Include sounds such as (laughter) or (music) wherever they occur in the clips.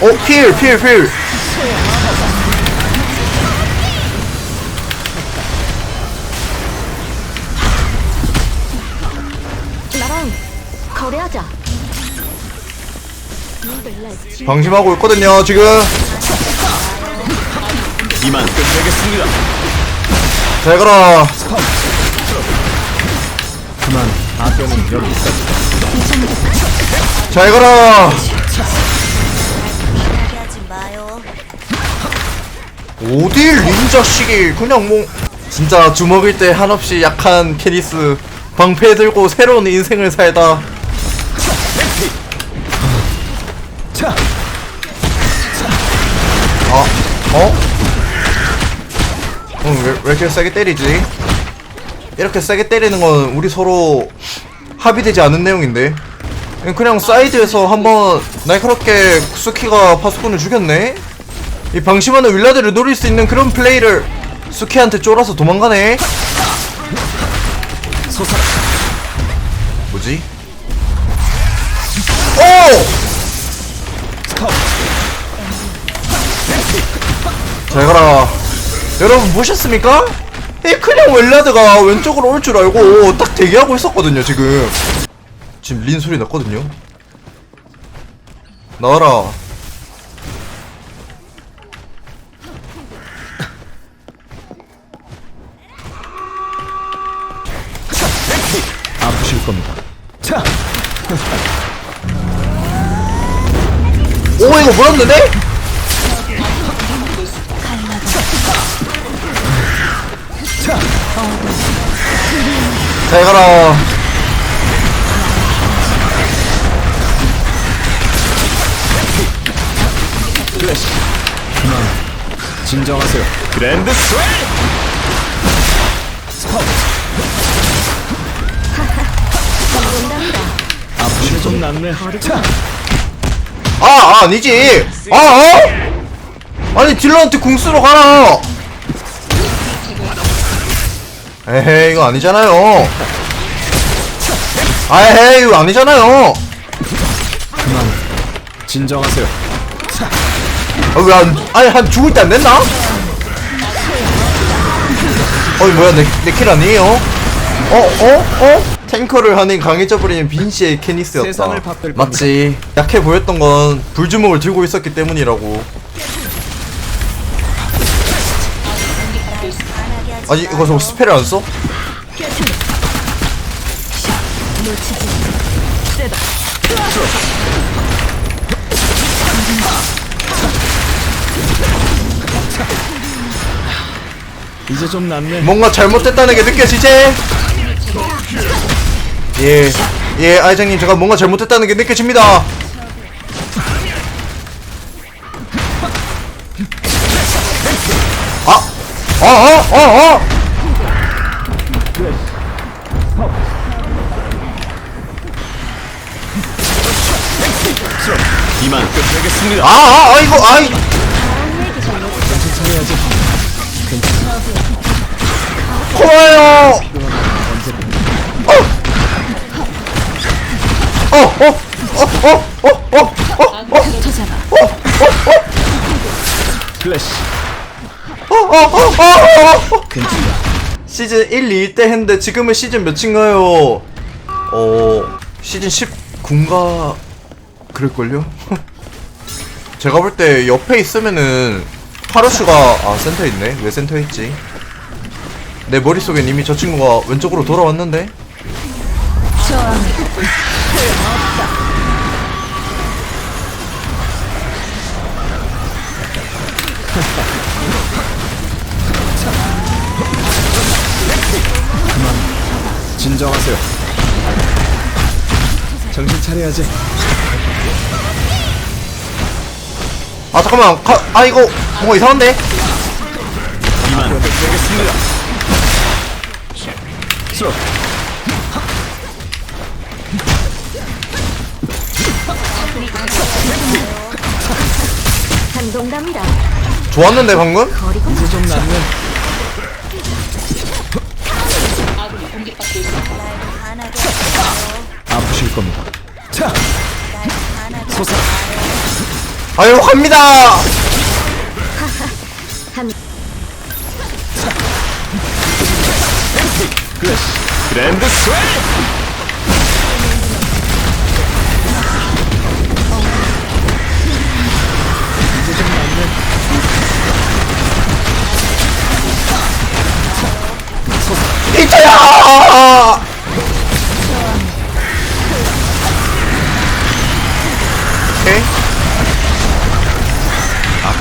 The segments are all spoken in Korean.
어, 필, 필, 필. 나랑 거래하자. 방심하고 있거든요, 지금. 이만 끝내겠습니다. 잘 가라. 그만 여기까지. 잘 가라. 어딜 닌자식이 그냥 뭐 진짜 주먹일 때 한없이 약한 캐니스 방패 들고 새로운 인생을 살다 자, 아 어? 어, 왜, 왜 이렇게 세게 때리지? 이렇게 세게 때리는 건 우리 서로 합의되지 않은 내용인데 그냥 사이드에서 한번 날카롭게 수키가 파수꾼을 죽였네? 이 방심하는 윌라드를 노릴 수 있는 그런 플레이를 수키한테 쫄아서 도망가네? 뭐지? 오! 잘 가라. 여러분 보셨습니까? 이 그냥 웰라드가 왼쪽으로 올 줄 알고 딱 대기하고 있었거든요 지금. 지금 린 소리 났거든요. 나와라. 자, 오 이거? 자, 잘 가라. 플래시. 그만 진정하세요. 그랜드 스트라이 자, 아, 아 아니지. 아 어? 아니 딜러한테 궁 쓰러 가라. 에헤이 이거 아니잖아요. 아, 에헤이 이거 아니잖아요. 그만 진정하세요. 아, 왜 안, 아니, 한 죽을 때 안 됐나? 어이, 뭐야, 내, 내 킬 아니에요? 어, 어, 어? 탱커를 하는 강해져버리는 케니스였다. 세상을 바꿀 맞지. 약해 보였던 건 불주먹을 들고 있었기 때문이라고. 아니, 이거 저 스펠을 안 써? 이제 좀 낫네. 뭔가 잘못됐다는 게 느껴지지? 예, 예, 아이장님, 제가 뭔가 잘못됐다는 게 느껴집니다. 아, 어, 어, 어, 어. 이만 끝내겠습니다. 아, 아, 아, 이거, 아이. 플래시. 시즌 1, 2때 했는데 지금은 시즌 몇인가요? 어 시즌 19인가 그럴걸요? (laughs) 제가 볼 때 옆에 있으면은 파르슈가 아 센터에 있네 왜 센터에 있지? 내 머릿속엔 이미 저 친구가 왼쪽으로 돌아왔는데 진정하세요. 정신 차려야지. 아 잠깐만 가, 아 이거 뭔가 이상한데? 이만 끝내겠습니다. 감동답니다. 좋았는데 방금? 좀 남는 아프실 겁니다. 자, 소사 아유 갑니다. 그랜드 스웨이!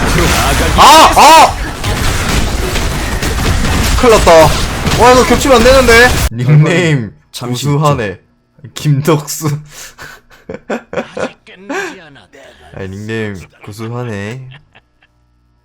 오케이 나아가기 아! 아! 큰일 났다. 와, 이거 겹치면 안 되는데. 닉네임, 우수하네. 김덕수. 아, 닉네임, 구수하네.